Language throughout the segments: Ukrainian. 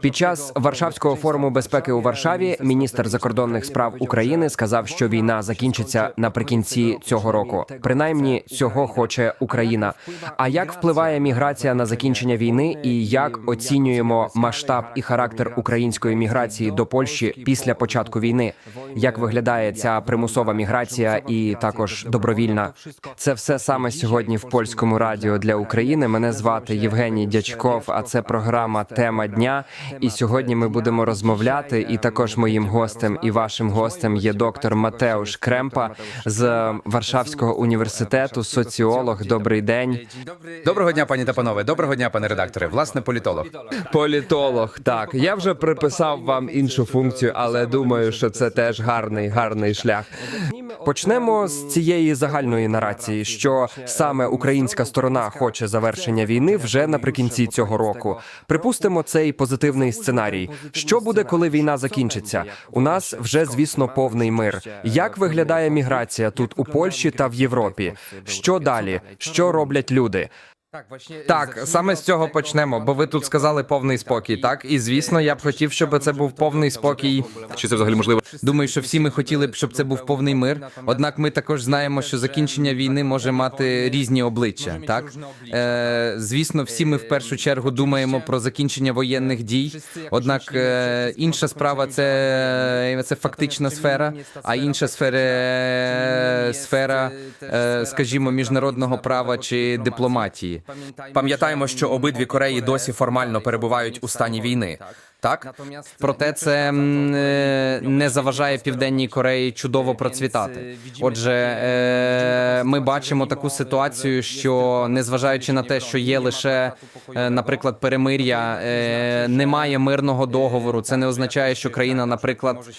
Під час Варшавського форуму безпеки у Варшаві міністр закордонних справ України сказав, що війна закінчиться наприкінці цього року. Принаймні цього хоче Україна. А як впливає міграція на закінчення війни, і як оцінюємо масштаб і характер української міграції до Польщі після початку війни? Як виглядає ця примусова міграція і також добровільна? Це все саме сьогодні в польському радіо для України. Мене звати Євгеній Дячков. А це програма Тема дня. І сьогодні ми будемо розмовляти. І також моїм гостем і вашим гостем є доктор Матеуш Кремпа з Варшавського університету, соціолог. Добрий день. Доброго дня, пані та панове. Доброго дня, пане редакторе. Власне, політолог. Політолог, так я вже приписав вам іншу функцію, але думаю, що це теж гарний, гарний шлях. Почнемо з цієї загальної нарації, що саме українська сторона хоче завершення війни вже наприкінці цього року. Припустимо цей позитивний сценарій. Що буде, коли війна закінчиться? У нас вже звісно повний мир. Як виглядає міграція тут у Польщі та в Європі? Що далі? Що роблять люди? Так, саме з цього почнемо, бо ви тут сказали повний спокій, так? І звісно, я б хотів, щоб це був повний спокій. Чи це взагалі можливо? Думаю, що всі ми хотіли б, щоб це був повний мир. Однак ми також знаємо, що закінчення війни може мати різні обличчя. Так е, звісно, всі ми в першу чергу думаємо про закінчення воєнних дій. Однак е, інша справа це, це фактична сфера, а інша сфера сфера, е, скажімо, міжнародного права чи дипломатії. Пам'ятаємо, що обидві Кореї досі формально перебувають у стані війни. Так Проте це е, не заважає південній Кореї чудово процвітати. Отже, е, ми бачимо таку ситуацію, що незважаючи на те, що є лише, е, наприклад, перемир'я, е, немає мирного договору. Це не означає, що країна, наприклад,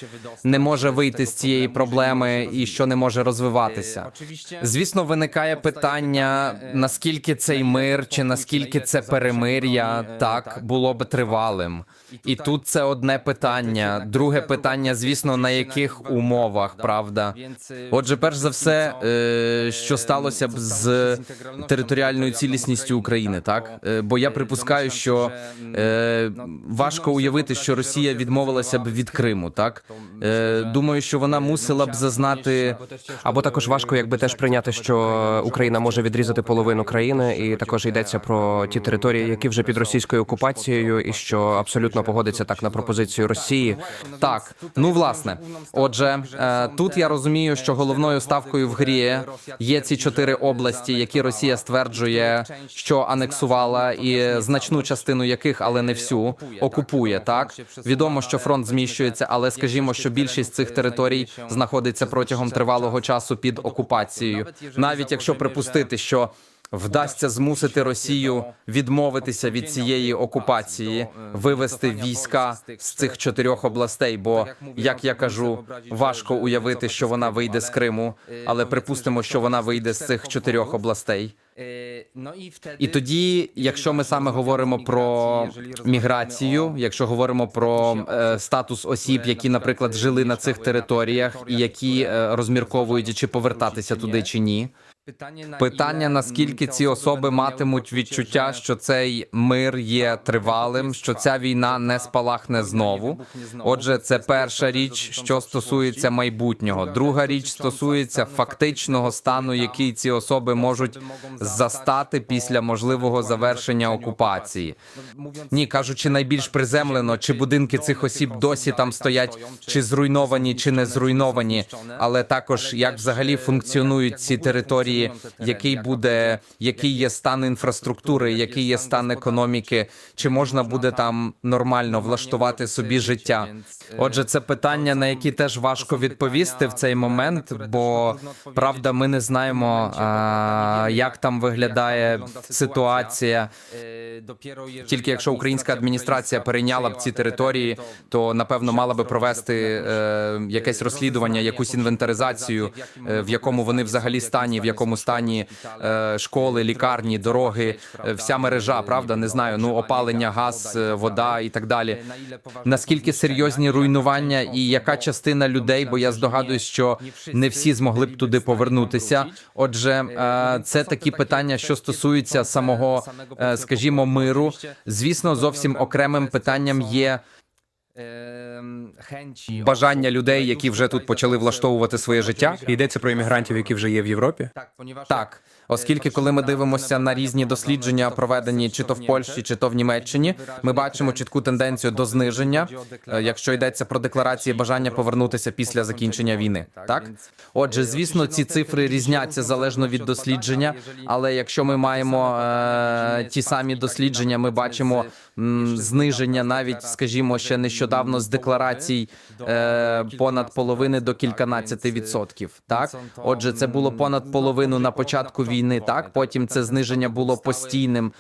не може вийти з цієї проблеми і що не може розвиватися. Звісно, виникає питання, наскільки цей мир чи наскільки це перемир'я так було б тривалим. І тут це одне питання. Друге питання, звісно, на яких умовах, правда? Отже, перш за все, е, що сталося б з територіальною цілісністю України, так? Е, Бо я припускаю, що е, важко уявити, що Росія відмовилася б від Криму, так? Е, Думаю, що вона мусила б зазнати. Або також важко, якби теж прийняти, що Україна може відрізати половину країни, і також йдеться про ті території, які вже під російською окупацією, і що абсолютно погодиться так на пропозицію Росії. Так, ну власне, отже, е, тут я розумію, що головною ставкою в грі є ці чотири області, які Росія стверджує, що анексувала, і значну частину яких, але не всю, окупує. Так відомо, що фронт зміщується, але скажімо, що більшість цих територій знаходиться протягом тривалого часу під окупацією, навіть якщо припустити, що Вдасться змусити Росію відмовитися від цієї окупації, вивести війська з цих чотирьох областей. Бо, як я кажу, важко уявити, що вона вийде з Криму, але припустимо, що вона вийде з цих чотирьох областей. І тоді, якщо ми саме говоримо про міграцію, якщо говоримо про е, статус осіб, які, наприклад, жили на цих територіях, і які е, розмірковують чи повертатися туди чи ні. Питання наскільки ці особи матимуть відчуття, що цей мир є тривалим, що ця війна не спалахне знову. Отже, це перша річ, що стосується майбутнього. Друга річ стосується фактичного стану, який ці особи можуть застати після можливого завершення окупації. Ні, кажучи найбільш приземлено, чи будинки цих осіб досі там стоять, чи зруйновані, чи не зруйновані, але також як взагалі функціонують ці території, який буде, який є стан інфраструктури, який є стан економіки, чи можна буде там нормально влаштувати собі життя? Отже, це питання, на які теж важко відповісти в цей момент, бо правда, ми не знаємо, а, як там виглядає ситуація. Тільки якщо українська адміністрація перейняла б ці території, то напевно мала би провести е, якесь розслідування, якусь інвентаризацію, е, в якому вони взагалі стані, в якому якому стані е, школи, лікарні, дороги, е, вся мережа, правда, не знаю, ну опалення, газ, е, вода і так далі. Наскільки серйозні руйнування і яка частина людей, бо я здогадуюсь, що не всі змогли б туди повернутися. Отже, це такі питання, що стосуються самого, скажімо, миру. Звісно, зовсім окремим питанням є Бажання людей, які вже тут почали влаштовувати своє життя. Йдеться про іммігрантів, які вже є в Європі. Так, оскільки коли ми дивимося на різні дослідження, проведені чи то в Польщі, чи то в Німеччині, ми бачимо чітку тенденцію до зниження, е, якщо йдеться про декларації бажання повернутися після закінчення війни. Так, отже, звісно, ці цифри різняться залежно від дослідження. Але якщо ми маємо е, ті самі дослідження, ми бачимо зниження навіть, скажімо, ще нещодавно з декларацій е, понад половини до кільканадцяти відсотків. Так, отже, це було понад половину на початку війни. Так, потім це зниження було постійним.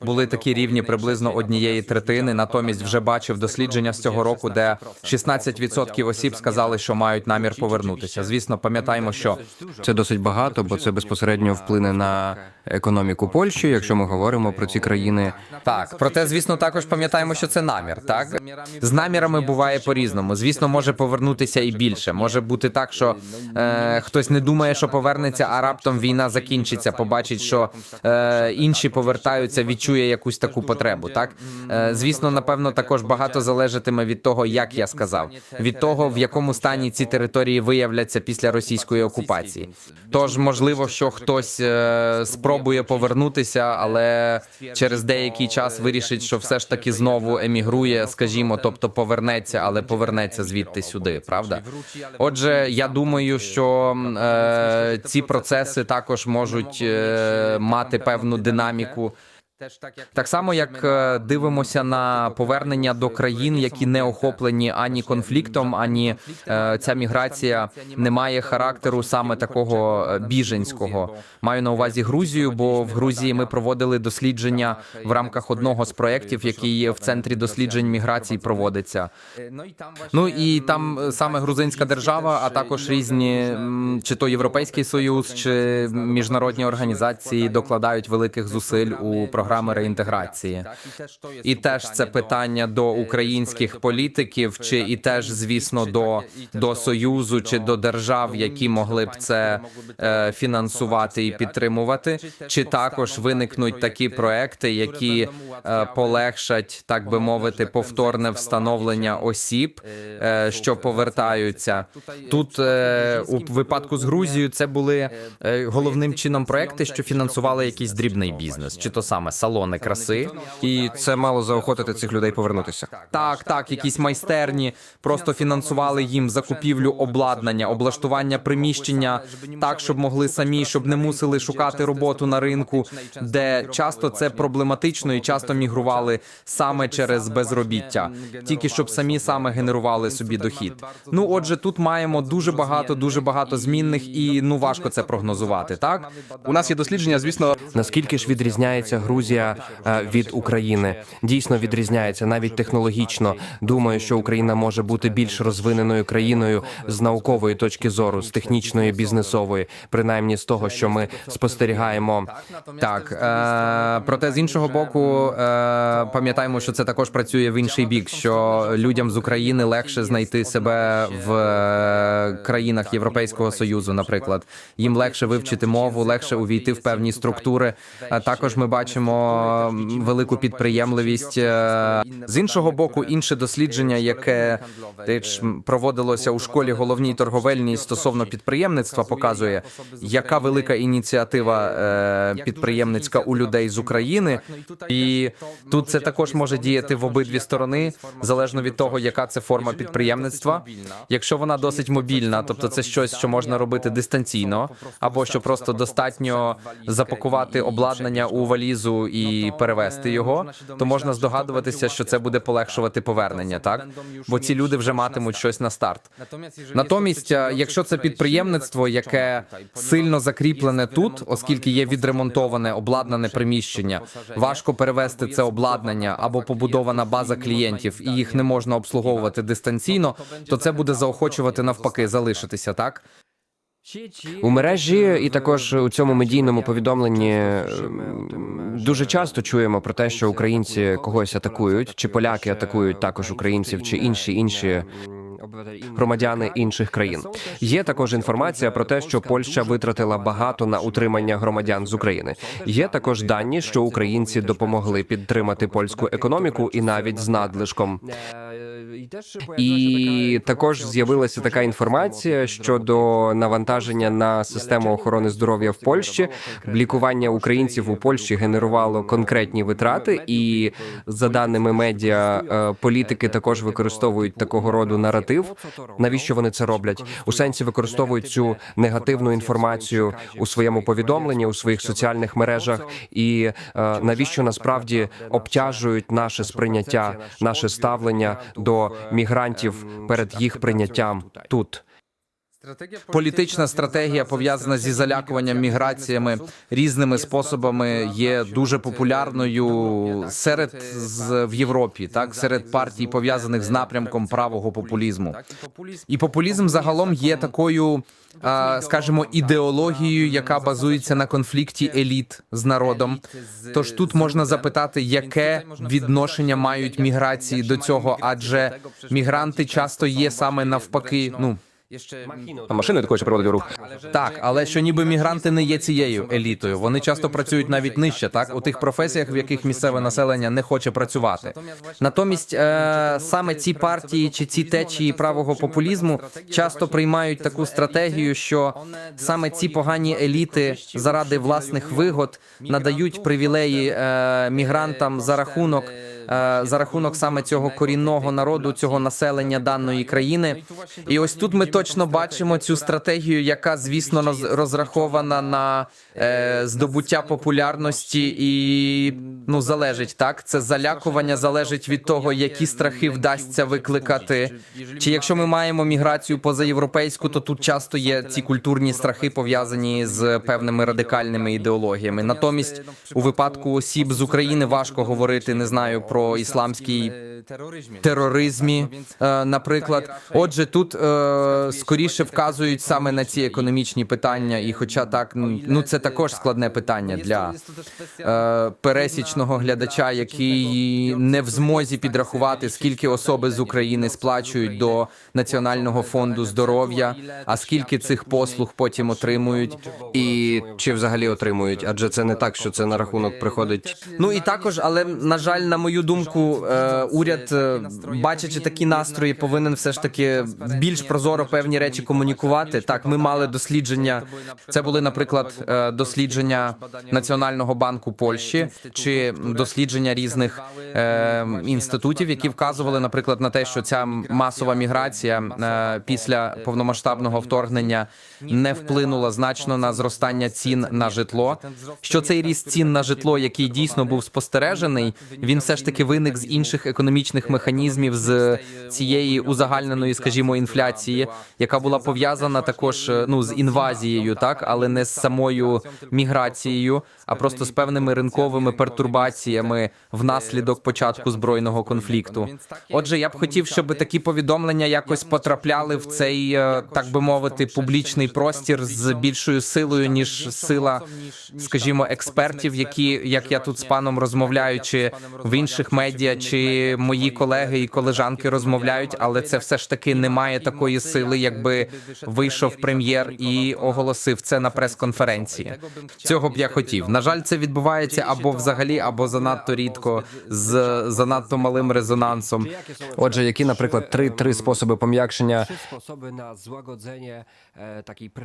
Були такі рівні приблизно однієї третини. Натомість вже бачив дослідження з цього року, де 16% осіб сказали, що мають намір повернутися. Звісно, пам'ятаємо, що Це досить багато, бо це безпосередньо вплине на економіку Польщі, якщо ми говоримо про ці країни. Так, проте, звісно, також пам'ятаємо, що це намір. Так з намірами буває по-різному. Звісно, може повернутися і більше. Може бути так, що е, хтось не думає, що повернеться, а раптом війна закінчиться. Побачить, що е, інші повертаються, відчує якусь таку потребу. Так е, звісно, напевно, також багато залежатиме від того, як я сказав, від того, в якому стані ці території виявляться після російської окупації. Тож, можливо, що хтось е, спробує повернутися, але через деякий час вирішить, що все ж таки знову емігрує, скажімо, тобто повернеться, але повернеться звідти сюди, правда? Отже, я думаю, що е, ці процеси також можуть е, мати певну динаміку. Так само, як е, дивимося на повернення до країн, які не охоплені ані конфліктом, ані е, ця міграція не має характеру саме такого е, біженського. Маю на увазі Грузію, бо в Грузії ми проводили дослідження в рамках одного з проєктів, який в центрі досліджень міграцій проводиться. Ну і там е, саме грузинська держава, а також різні чи то Європейський Союз, чи міжнародні організації докладають великих зусиль у програми реінтеграції. І теж це питання до українських політиків, чи і теж, звісно, до, до союзу чи до держав, які могли б це е, фінансувати і підтримувати, чи також виникнуть такі проекти, які е, полегшать, так би мовити, повторне встановлення осіб, е, що повертаються. Тут у випадку з Грузією це були головним чином проекти, що фінансували якийсь дрібний бізнес, чи то саме салони краси. І це мало заохотити цих людей повернутися. Так, так, якісь майстерні просто фінансували їм закупівлю обладнання, облаштування приміщення так, щоб могли самі, щоб не мусили шукати роботу на ринку, де часто це проблематично і часто мігрували саме через безробіття, тільки щоб самі саме генерували собі дохід. Ну отже, тут маємо дуже багато, дуже багато змінних, і ну важко це прогнозувати. Так У нас є дослідження, звісно, Наскільки ж відрізняється Грузія е, від України? Дійсно відрізняється навіть технологічно. Думаю, що Україна може бути більш розвиненою країною з наукової точки зору, з технічної, бізнесової, принаймні з того, що ми спостерігаємо. Так, е, проте з іншого боку, е, пам'ятаємо, що це також працює в інший бік, що людям з України легше знайти себе в е, країнах Європейського союзу, наприклад, їм легше вивчити мову, легше увійти в певні структури. А також ми бачимо велику підприємливість. Е, З іншого боку, інше дослідження, яке теж проводилося у школі головній торговельній стосовно підприємництва, показує, яка велика ініціатива е, підприємницька у людей з України, і тут це також може діяти в обидві сторони, залежно від того, яка це форма підприємництва. Якщо вона досить мобільна, тобто це щось, що можна робити дистанційно, або що просто достатньо запакувати обладнання у валізу і перевести його, то можна здогадуватися, що це буде полегшувати повернення, так? бо ці люди вже матимуть щось на старт. Натомість, е, якщо це підприємництво, яке сильно закріплене тут, оскільки є відремонтоване обладнане приміщення, важко перевести це обладнання або побудована база клієнтів, і їх не можна обслуговувати дистанційно, то це буде заохочувати навпаки залишитися, так У мережі і також у цьому медійному повідомленні дуже часто чуємо про те, що українці когось атакують, чи поляки атакують також українців, чи інші інші громадяни інших країн. Є також інформація про те, що Польща витратила багато на утримання громадян з України. Є також дані, що українці допомогли підтримати польську економіку і навіть з надлишком. І також з'явилася така інформація щодо навантаження на систему охорони здоров'я в Польщі. Лікування українців у Польщі генерувало конкретні витрати, і за даними медіа, е, політики також використовують такого роду наратив. Навіщо вони це роблять? У сенсі використовують цю негативну інформацію у своєму повідомленні у своїх соціальних мережах, і е, навіщо насправді обтяжують наше сприйняття, наше ставлення до мігрантів перед їх прийняттям тут. Політична стратегія пов'язана зі залякуванням міграціями різними способами є дуже популярною серед з в Європі, так серед партій пов'язаних з напрямком правого популізму. І популізм загалом є такою, а, скажімо, ідеологією, яка базується на конфлікті еліт з народом. Тож тут можна запитати, яке відношення мають міграції до цього, адже мігранти часто є саме навпаки. Ну А машини такої ще приводить в рух. так, але що ніби мігранти не є цією елітою. Вони часто працюють навіть нижче, так у тих професіях, в яких місцеве населення не хоче працювати. Натомість е, саме ці партії чи ці течії правого популізму часто приймають таку стратегію, що саме ці погані еліти заради власних вигод надають привілеї е, мігрантам за рахунок. Е, За рахунок саме цього корінного народу, цього населення даної країни, і ось тут ми точно бачимо цю стратегію, яка звісно роз- розрахована на е, здобуття популярності і ну залежить так. Це залякування залежить від того, які страхи вдасться викликати. Чи якщо ми маємо міграцію позаєвропейську, то тут часто є ці культурні страхи пов'язані з певними радикальними ідеологіями. Натомість, у випадку осіб з України важко говорити, не знаю про ісламський тероризмі, е, наприклад. Отже, тут е, скоріше вказують саме на ці економічні питання, і хоча так, ну це також складне питання для е, пересічного глядача, який не в змозі підрахувати, скільки особи з України сплачують до Національного фонду здоров'я, а скільки цих послуг потім отримують. І чи взагалі отримують? Адже це не так, що це на рахунок приходить. Ну і також, але на жаль, на мою думку, е, уряд, е, бачачи такі настрої, повинен все ж таки більш прозоро певні речі комунікувати. Так, ми мали дослідження. Це були, наприклад, е, дослідження Національного банку Польщі чи дослідження різних інститутів, які вказували, наприклад, на те, що ця масова міграція після повномасштабного вторгнення не вплинула значно на зростання цін на житло. Що цей ріст цін на житло, який дійсно був спостережений, він все ж таки виник з інших економічних механізмів з цієї узагальненої, скажімо, інфляції, яка була пов'язана також е, ну з інвазією, так але не з самою міграцією, а просто з певними ринковими пертурбаціями внаслідок початку збройного конфлікту. Отже, я б хотів, щоб такі повідомлення якось потрапляли в цей, е, так би мовити, публічний простір з більшою силою, ніж сила, скажімо, експертів, які, як я тут з паном розмовляю, чи в інших медіа, чи мої колеги і колежанки розмовляють, але це все ж таки не має такої сили, якби вийшов прем'єр і оголосив це на прес-конференції. Цього б я хотів. На жаль, це відбувається або взагалі, або занадто рідко з занадто малим резонансом. Отже, які, наприклад, три три способи пом'якшення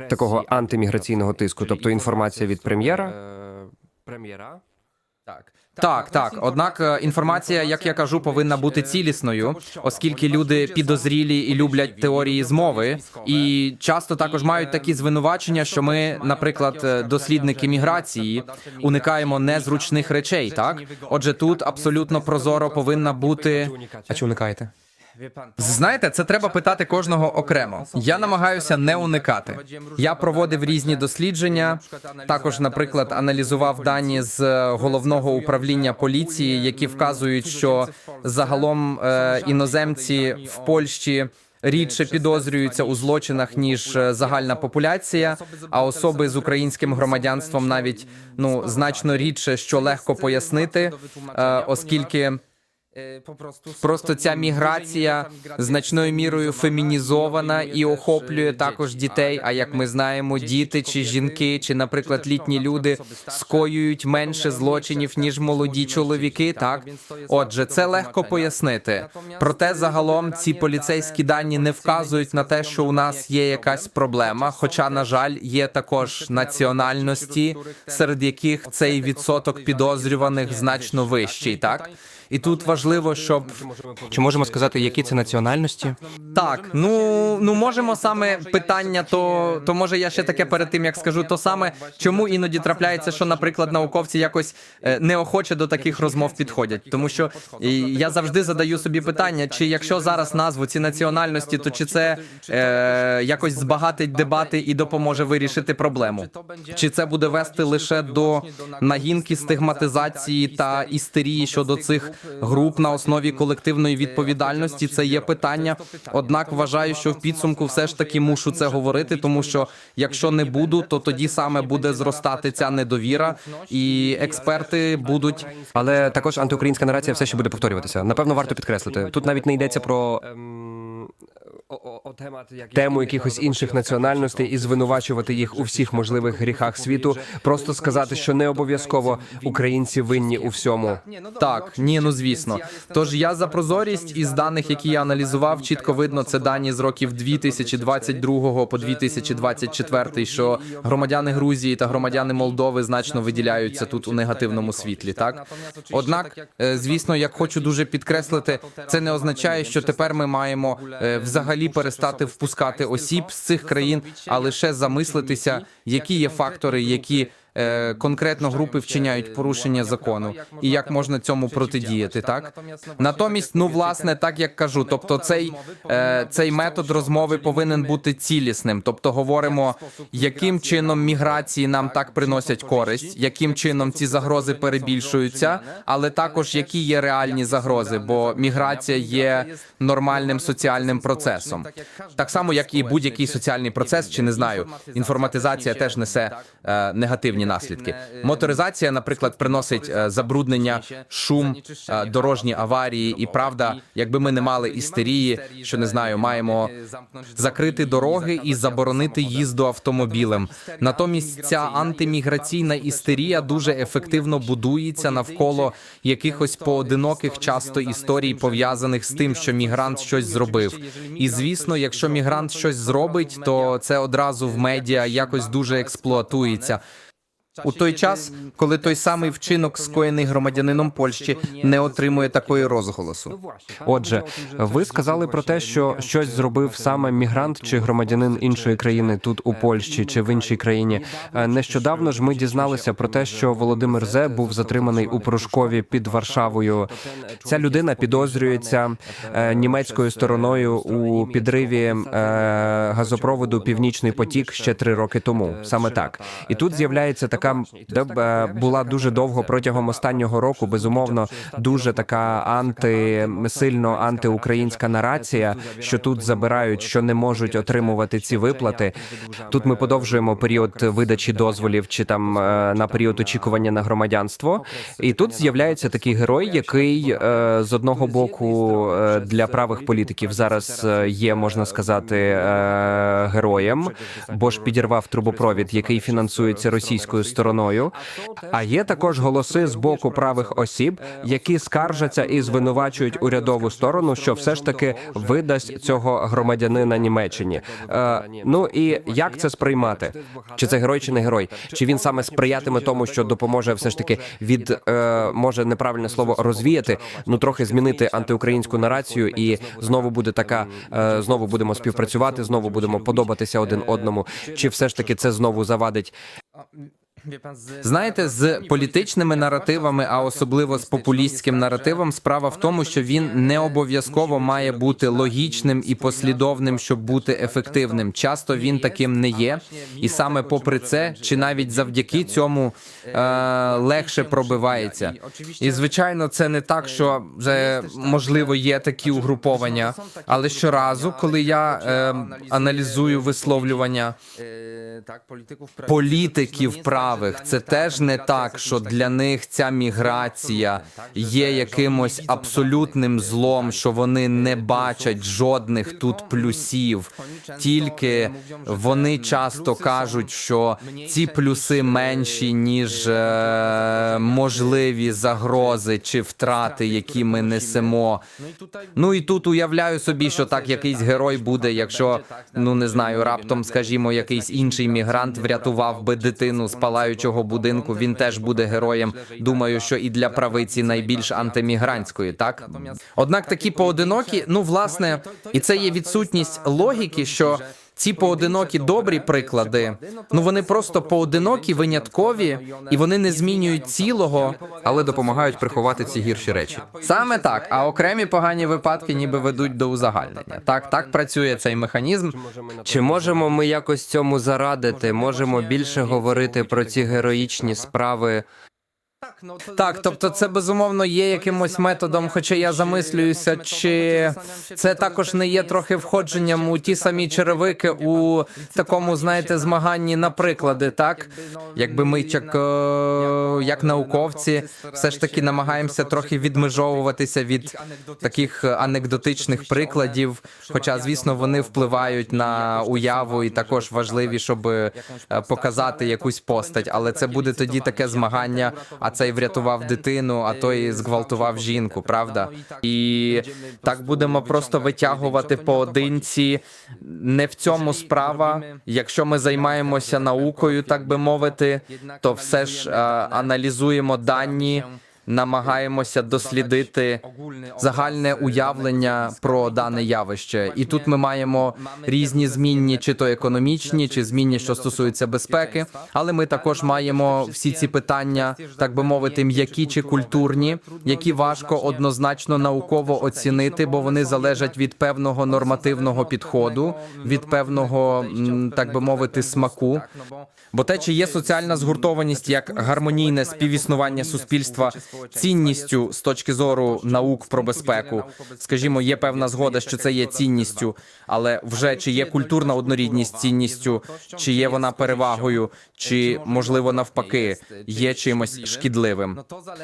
такого антиміграційного тиску, тобто інформація від прем'єра. Прем'єра. Так, так. так. Однак е, інформація, як я кажу, повинна бути цілісною, оскільки люди підозрілі і люблять теорії змови, і часто також мають такі звинувачення, що ми, наприклад, е, дослідники міграції, уникаємо незручних речей. Так, отже, тут абсолютно прозоро повинна бути. А чи уникаєте? Знаєте, це треба питати кожного окремо. Я намагаюся не уникати. Я проводив різні дослідження. Також, наприклад, аналізував дані з е, головного управління поліції, які вказують, що загалом е, іноземці в Польщі рідше підозрюються у злочинах ніж е, загальна популяція, а особи з українським громадянством навіть ну значно рідше, що легко пояснити, е, оскільки. Просто ця міграція значною мірою фемінізована і охоплює також дітей. А як ми знаємо, діти чи жінки, чи, наприклад, літні люди скоюють менше злочинів ніж молоді чоловіки. Так отже, це легко пояснити. Проте загалом ці поліцейські дані не вказують на те, що у нас є якась проблема. Хоча, на жаль, є також національності, серед яких цей відсоток підозрюваних значно вищий. Так і тут важливо, щоб Чи можемо сказати, які це національності? так, ну ну можемо саме питання, то то може я ще таке перед тим як скажу, то саме чому іноді трапляється, що, наприклад, науковці якось е, неохоче до таких розмов підходять, тому що я завжди задаю собі питання, чи якщо зараз назву ці національності, то чи це е, якось збагатить дебати і допоможе вирішити проблему? Чи це буде вести лише до нагінки стигматизації та істерії щодо цих груп на основі колективної відповідальності? Це є питання. Однак вважаю, що в підсумку все ж таки мушу це говорити, тому що якщо не буду, то тоді саме буде зростати ця недовіра, і експерти будуть Але також антиукраїнська нарація все ще буде повторюватися. Напевно, варто підкреслити. Тут навіть не йдеться про тему якихось інших національностей і звинувачувати їх у всіх можливих гріхах світу. Просто сказати, що не обов'язково українці винні у всьому. Так, ні, ну звісно. Тож я за прозорість із даних, які я аналізував, чітко видно, це дані з років 2022 по 2024, що громадяни Грузії та громадяни Молдови значно виділяються тут у негативному світлі. Так однак, е, звісно, як хочу дуже підкреслити, це не означає, що тепер ми маємо е, взагалі перестати впускати осіб з цих країн, а лише замислитися, які є фактори, які е, конкретно групи вчиняють порушення закону, і як можна цьому протидіяти, так? натомість, ну власне, так як кажу, тобто цей, е, цей метод розмови повинен бути цілісним. Тобто, говоримо, яким чином міграції нам так приносять користь, яким чином ці загрози перебільшуються, але також які є реальні загрози, бо міграція є нормальним соціальним процесом, так само як і будь-який соціальний процес, чи не знаю, інформатизація теж несе е, негативні наслідки. Моторизація, наприклад, приносить е, забруднення, шум, е, дорожні аварії. І правда, якби ми не мали істерії, що не знаю, маємо закрити дороги і заборонити їзду автомобілем. Натомість ця антиміграційна істерія дуже ефективно будується навколо якихось поодиноких часто історій пов'язаних з тим, що мігрант щось зробив. І звісно, якщо мігрант щось зробить, то це одразу в медіа якось дуже експлуатується. У той час, коли той самий вчинок, скоєний громадянином Польщі, не отримує такої розголосу. Отже, ви сказали про те, що щось зробив саме мігрант чи громадянин іншої країни тут у Польщі чи в іншій країні. Е, Нещодавно ж ми дізналися про те, що Володимир Зе був затриманий у Порошкові під Варшавою. Ця людина підозрюється е, німецькою стороною у підриві е, газопроводу Північний потік ще три роки тому. Саме так, і тут з'являється така б, е, була дуже довго протягом останнього року. Безумовно, дуже така анти сильно антиукраїнська нарація, що тут забирають, що не можуть отримувати ці виплати. Тут ми подовжуємо період видачі дозволів чи там е, на період очікування на громадянство. І тут з'являється такий герой, який е, з одного боку е, для правих політиків зараз є, можна сказати, героєм, бо ж підірвав трубопровід, який фінансується російською стороною. А є також голоси з боку правих осіб, які скаржаться і звинувачують урядову сторону, що все ж таки видасть цього громадянина Німеччині. Е, ну і як це сприймати? Чи це герой, чи не герой? Чи він саме сприятиме тому, що допоможе все ж таки від е, може неправильне слово розвіяти, ну трохи змінити антиукраїнську нарацію, і знову буде така, е, знову будемо співпрацювати, знову будемо подобатися один одному. Чи все ж таки це знову завадить Знаєте, з політичними наративами, а особливо з популістським наративом, справа в тому, що він не обов'язково має бути логічним і послідовним, щоб бути ефективним. Часто він таким не є, і саме попри це, чи навіть завдяки цьому е, легше пробивається. І звичайно, це не так, що вже можливо є такі угруповання, але щоразу, коли я е, аналізую висловлювання політиків правих. Це теж не так, що для них ця міграція є якимось абсолютним злом, що вони не бачать жодних тут плюсів. Тільки вони часто кажуть, що ці плюси менші ніж е, можливі загрози чи втрати, які ми несемо. Ну і тут уявляю собі, що так якийсь герой буде, якщо ну не знаю, раптом, скажімо, якийсь інший мігрант врятував би дитину з палаючого будинку. Він теж буде героєм. Думаю, що і для правиці найбільш антимігрантської, так однак такі поодинокі, ну власне, і це є відсутність логіки, що. Ці поодинокі добрі приклади, ну вони просто поодинокі, виняткові, і вони не змінюють цілого, але допомагають приховати ці гірші речі. Саме так, а окремі погані випадки ніби ведуть до узагальнення. Так, так працює цей механізм. Чи можемо ми якось цьому зарадити? Можемо більше говорити про ці героїчні справи. Так, тобто це безумовно є якимось методом, хоча я замислююся, чи це також не є трохи входженням у ті самі черевики у такому, знаєте, змаганні на приклади, так? Якби ми як, е, як науковці все ж таки намагаємося трохи відмежовуватися від таких анекдотичних прикладів, хоча, звісно, вони впливають на уяву і також важливі, щоб е, показати якусь постать, але це буде тоді таке змагання. А цей врятував дитину, а той зґвалтував жінку, правда? І так будемо просто витягувати поодинці. Не в цьому справа. Якщо ми займаємося наукою, так би мовити, то все ж е, аналізуємо дані. Намагаємося дослідити загальне уявлення про дане явище, і тут ми маємо різні змінні, чи то економічні, чи змінні, що стосуються безпеки. Але ми також маємо всі ці питання, так би мовити, м'які чи культурні, які важко однозначно науково оцінити, бо вони залежать від певного нормативного підходу, від певного, так би мовити, смаку. Бо те, чи є соціальна згуртованість як гармонійне співіснування суспільства цінністю з точки зору наук про безпеку, скажімо, є певна згода, що це є цінністю, але вже чи є культурна однорідність цінністю, чи є вона перевагою, чи можливо навпаки є чимось шкідливим.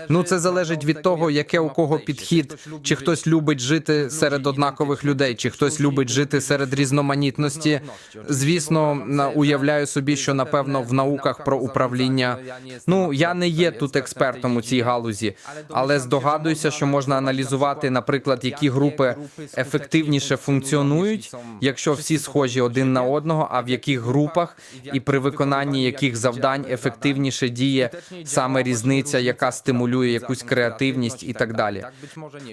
Ну, це залежить від того, яке у кого підхід, чи хтось любить жити серед однакових людей, чи хтось любить жити серед різноманітності. Звісно, уявляю собі, що напевно в науках про управління. Ну я не є тут експертом у цій галузі, але здогадуюся, що можна аналізувати, наприклад, які групи ефективніше функціонують, якщо всі схожі один на одного, а в яких групах і при виконанні яких завдань ефективніше діє саме різниця, яка стимулює якусь креативність і так далі.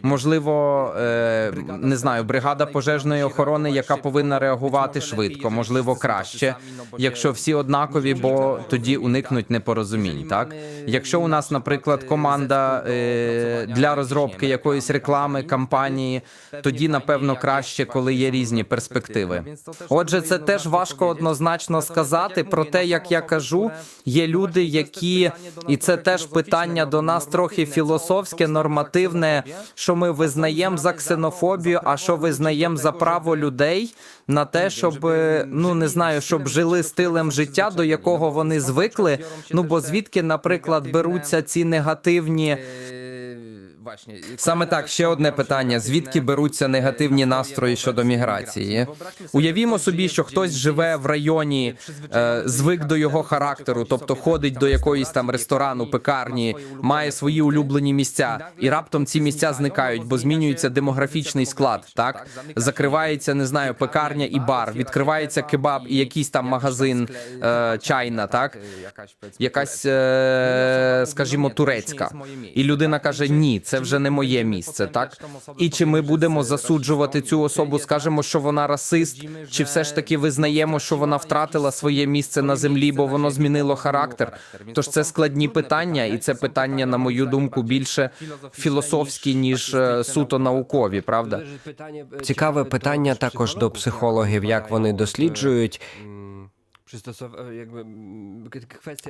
Можливо, е, не знаю, бригада пожежної охорони, яка повинна реагувати швидко, можливо, краще, якщо всі однакові, бо тоді уникнуть непорозумінь. Так, якщо у нас, наприклад, команда е, для розробки якоїсь реклами кампанії, тоді напевно краще, коли є різні перспективи. Отже, це теж важко однозначно сказати. Проте, як я кажу, є люди, які і це теж питання до нас трохи філософське, нормативне, що ми визнаємо за ксенофобію, а що визнаємо за право людей на те, щоб е, ну не знаю, щоб жили стилем життя, до якого вони звикли. Ну бо звідки, наприклад, беруться ці негативні. Саме так, ще одне питання: звідки беруться негативні настрої щодо міграції? Уявімо собі, що хтось живе в районі, е, звик до його характеру, тобто ходить до якоїсь там ресторану, пекарні, має свої улюблені місця, і раптом ці місця зникають, бо змінюється демографічний склад. Так закривається, не знаю, пекарня і бар, відкривається кебаб і якийсь там магазин е, чайна, так якась, е, скажімо, турецька, і людина каже: ні, це це вже не моє місце, так? І чи ми будемо засуджувати цю особу, скажемо, що вона расист, чи все ж таки визнаємо, що вона втратила своє місце на землі, бо воно змінило характер? Тож це складні питання, і це питання, на мою думку, більше філософські ніж е, суто наукові, правда? Цікаве питання також до психологів, як вони досліджують.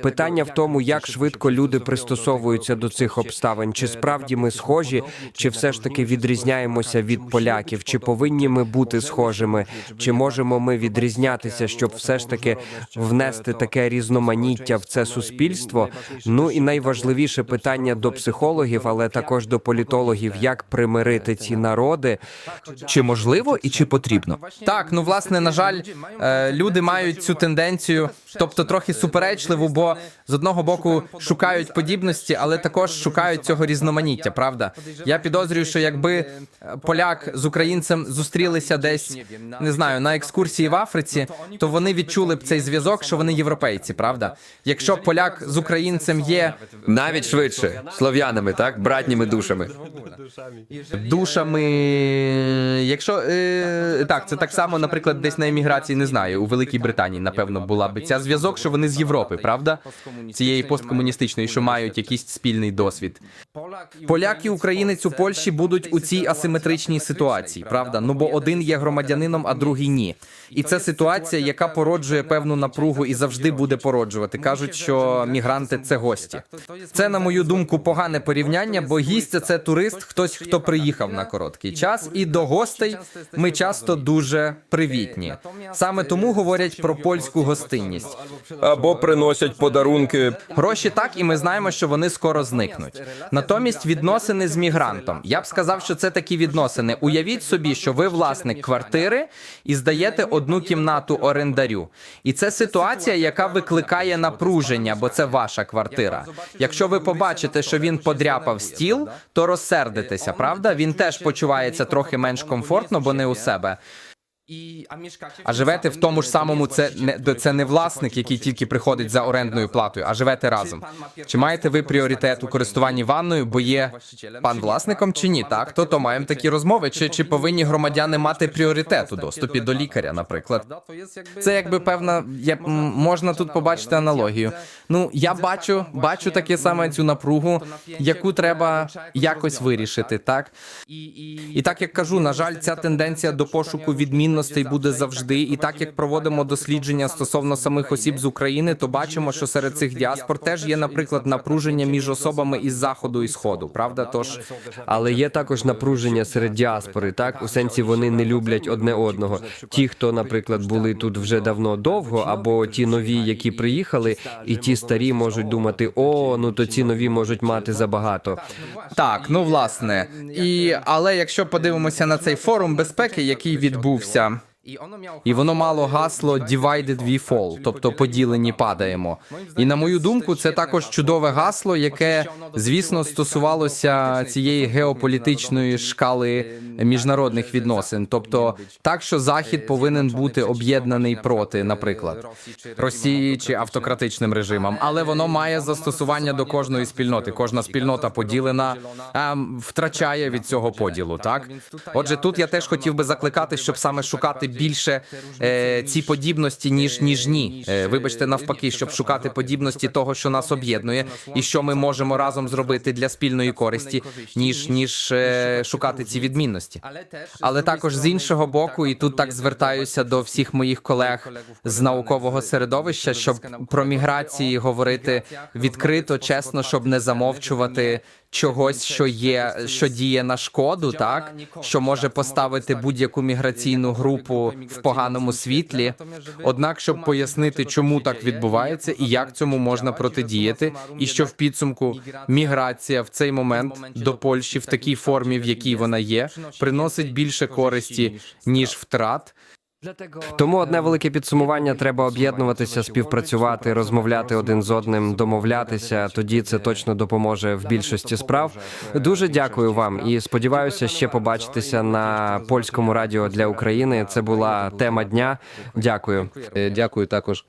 Питання в тому, як швидко люди пристосовуються до цих обставин. Чи справді ми схожі, чи все ж таки відрізняємося від поляків? Чи повинні ми бути схожими? Чи можемо ми відрізнятися, щоб все ж таки внести таке різноманіття в це суспільство? Ну і найважливіше питання до психологів, але також до політологів, як примирити ці народи. Чи можливо і чи потрібно? Так, ну власне, на жаль, е, люди мають цю тенденцію, конкуренцію тобто трохи суперечливу, бо з одного боку шукають подібності, але також шукають цього різноманіття. Правда, я підозрюю, що якби е, поляк з українцем зустрілися десь не знаю на екскурсії в Африці, то вони відчули б цей зв'язок, що вони європейці. Правда, якщо поляк з українцем є Навіть швидше слов'янами, так, братніми душами. душами. Якщо е, так, це так само, наприклад, десь на еміграції не знаю. У Великій Британії, напевно, була би ця зв'язок, що вони з Європи, правда? Цієї посткомуністичної, що мають якийсь спільний досвід. Поляк і українець у Польщі будуть у цій асиметричній ситуації, правда? Ну бо один є громадянином, а другий ні. І це ситуація, яка породжує певну напругу і завжди буде породжувати. кажуть, що мігранти це гості. Це, на мою думку, погане порівняння, бо гість це турист, хтось, хто приїхав на короткий час, і до гостей ми часто дуже привітні. Саме тому говорять про польську гостинність. Або приносять подарунки. Гроші так, і ми знаємо, що вони скоро зникнуть. Натомість відносини з мігрантом. Я б сказав, що це такі відносини. Уявіть собі, що ви власник квартири і здаєте одну кімнату орендарю. І це ситуація, яка викликає напруження, бо це ваша квартира. Якщо ви побачите, що він подряпав стіл, то розсердитеся, правда? Він теж почувається трохи менш комфортно, бо не у себе. А живете в тому ж самому, це не це не власник, який тільки приходить за орендною платою, а живете разом. Чи маєте ви пріоритет у користуванні ванною, бо є пан власником чи ні? Так, то то маємо такі розмови. Чи чи повинні громадяни мати пріоритет у доступі до лікаря, наприклад? Це якби певна, я можна тут побачити аналогію. Ну я бачу, бачу таке саме цю напругу, яку треба якось вирішити, так і так як кажу, на жаль, ця тенденція до пошуку відмінностей буде завжди. І так як проводимо дослідження стосовно самих осіб з України, то бачимо, що серед цих діаспор теж є, наприклад, напруження між особами із заходу і сходу. Правда, тож Але є також напруження серед діаспори, так у сенсі вони не люблять одне одного. Ті, хто, наприклад, були тут вже давно довго, або ті нові, які приїхали, і ті старі можуть думати: о, ну то ці нові можуть мати забагато. Так, ну власне, і але якщо подивимося на цей форум безпеки, який відбувся. І воно мало гасло «Divided we fall», тобто поділені падаємо. І на мою думку, це також чудове гасло, яке, звісно, стосувалося цієї геополітичної шкали міжнародних відносин. Тобто, так, що Захід повинен бути об'єднаний проти, наприклад, Росії чи автократичним режимам, але воно має застосування до кожної спільноти. Кожна спільнота поділена а, втрачає від цього поділу. Так, отже, тут я теж хотів би закликати, щоб саме шукати більше е, ці подібності, ніж ніж ні. Е, вибачте, навпаки, щоб шукати подібності того, що нас об'єднує, і що ми можемо разом зробити для спільної користі, ніж ніж е, шукати ці відмінності. Але також з іншого боку, і тут так звертаюся до всіх моїх колег з наукового середовища, щоб про міграції говорити відкрито, чесно, щоб не замовчувати чогось, що є, що діє на шкоду, так? Що може поставити будь-яку міграційну групу в поганому світлі. Однак, щоб пояснити, чому так відбувається і як цьому можна протидіяти, і що в підсумку міграція в цей момент до Польщі в такій формі, в якій вона є, приносить більше користі ніж втрат. Тому одне велике підсумування: треба об'єднуватися, співпрацювати, розмовляти один з одним, домовлятися. Тоді це точно допоможе в більшості справ. Дуже дякую вам і сподіваюся, ще побачитися на польському радіо для України. Це була тема дня. Дякую. Е, Дякую також.